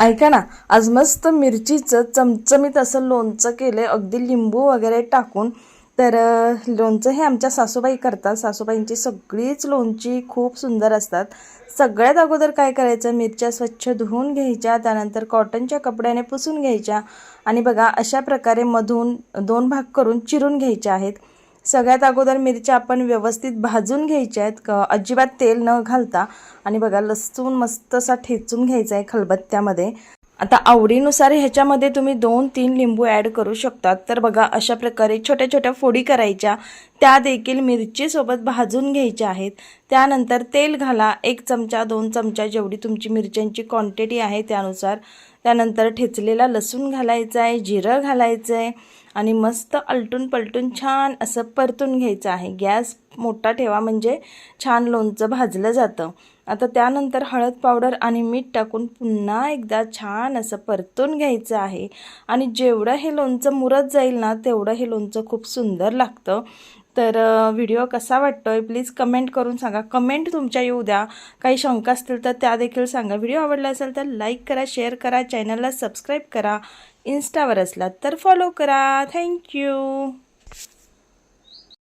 ऐका ना आज मस्त मिरचीचं चमचमीत असं लोणचं केलं अगदी लिंबू वगैरे टाकून. तर लोणचं हे आमच्या सासूबाई करतात. सासूबाईंची सगळीच लोणची खूप सुंदर असतात. सगळ्यात अगोदर काय करायचं? मिरच्या स्वच्छ धुवून घ्यायच्या त्यानंतर कॉटनच्या कपड्याने पुसून घ्यायच्या आणि बघा अशा प्रकारे मधून दोन भाग करून चिरून घ्यायच्या आहेत. सगळ्यात अगोदर मिरच्या आपण व्यवस्थित भाजून घ्यायच्या आहेत. क अजिबात तेल न घालता. आणि बघा लसूण मस्त असा ठेचून घ्यायचा आहे खलबत्त्यामध्ये. आता आवडीनुसार ह्याच्यामध्ये तुम्ही दोन तीन लिंबू ॲड करू शकतात. तर बघा अशा प्रकारे छोट्या छोट्या फोडी करायच्या. त्या देखील मिरचीसोबत भाजून घ्यायच्या आहेत. त्यानंतर तेल घाला. एक चमचा दोन चमचा जेवढी तुमची मिरच्यांची क्वांटिटी आहे त्यानुसार. त्यानंतर ठेचलेला लसूण घालायचा आहे जिरं घालायचं आहे आणि मस्त अलटून पलटून छान असं परतून घ्यायचं आहे. गॅस मोठा ठेवा म्हणजे छान लोणचं भाजलं जातं. आता त्यानंतर हळद पावडर आणि मीठ टाकून पुन्हा एकदा छान असं परतून घ्यायचं आहे. आणि जेवढं हे लोणचं मुरत जाईल ना तेवढं हे लोणचं खूप सुंदर लागतं. तर व्हिडिओ कसा वाटतोय प्लीज कमेंट करून सांगा. कमेंट तुमच्या येऊ द्या. काही शंका असतील तर त्या देखील सांगा. व्हिडिओ आवडला असेल तर लाईक करा शेअर करा चॅनलला सबस्क्राईब करा. इन्स्टावर असलात तर फॉलो करा. थँक्यू.